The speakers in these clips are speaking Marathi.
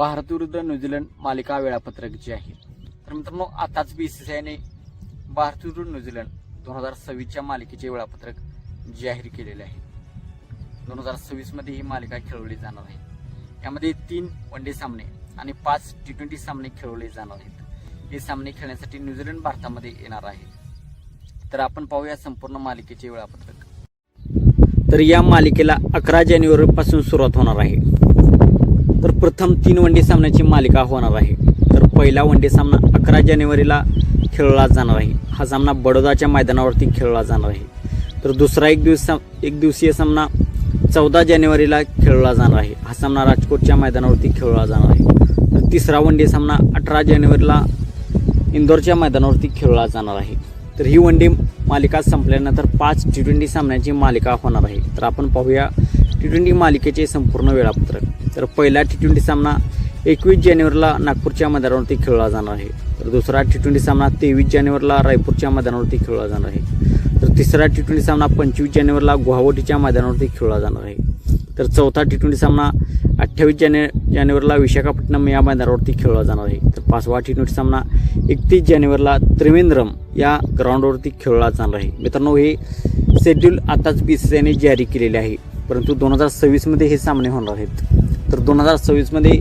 भारत विरुद्ध न्यूझीलंड मालिका वेळापत्रक जे आहे. तर मित्रांनो आताच बी सी सी आयने भारत विरुद्ध न्यूझीलंड दोन हजार सव्वीसच्या मालिकेचे वेळापत्रक जाहीर केलेले आहे. दोन हजार सव्वीसमध्ये ही मालिका खेळवली जाणार आहे. यामध्ये तीन वन डे सामने आणि पाच टी ट्वेंटी सामने खेळवले जाणार आहेत. हे सामने खेळण्यासाठी न्यूझीलंड भारतामध्ये येणार आहे. तर आपण पाहूया संपूर्ण मालिकेचे वेळापत्रक. तर या मालिकेला अकरा जानेवारीपासून सुरुवात होणार आहे. तर प्रथम तीन वनडे सामन्याची मालिका होणार आहे. तर पहिला वनडे सामना अकरा जानेवारीला खेळला जाणार आहे. हा सामना बडोदाच्या मैदानावरती खेळला जाणार आहे. तर दुसरा एक दिवस एक दिवसीय सामना चौदा जानेवारीला खेळला जाणार आहे. हा सामना राजकोटच्या मैदानावरती खेळला जाणार आहे. तर तिसरा वनडे सामना अठरा जानेवारीला इंदोरच्या मैदानावरती खेळला जाणार आहे. तर ही वनडे मालिका संपल्यानंतर पाच टी ट्वेंटी सामन्यांची मालिका होणार आहे. तर आपण पाहूया टी ट्वेंटी मालिकेचे संपूर्ण वेळापत्रक. तर पहिला टी ट्वेंटी सामना एकवीस जानेवारीला नागपूरच्या मैदानावरती खेळला जाणार आहे. तर दुसरा टी ट्वेंटी सामना तेवीस जानेवारीला रायपूरच्या मैदानावरती खेळला जाणार आहे. तर तिसरा टी ट्वेंटी सामना पंचवीस जानेवारीला गुवाहाटीच्या मैदानावरती खेळला जाणार आहे. तर चौथा टी ट्वेंटी सामना अठ्ठावीस जाने जानेवारीला विशाखापट्टणम या मैदानावरती खेळला जाणार आहे. तर पाचवा टी ट्वेंटी सामना एकतीस जानेवारीला त्रिवेंद्रम या ग्राउंडवरती खेळला जाणार आहे. मित्रांनो हे शेड्यूल आताच बी सी आयने जारी केलेले आहे. परंतु दोन हजार सव्वीसमध्ये हे सामने होणार आहेत. तर दोन हजार सव्वीसमध्ये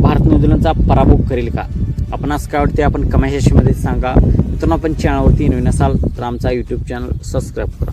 भारत न्यूझीलंडचा पराभव करेल का? आपण असं काय वाटते आपण कमेंट सेक्शनमध्ये सांगा. मित्रांनो आपण चॅनलवरती नवीन असाल तर आमचा यूट्यूब चॅनल सबस्क्राईब करा.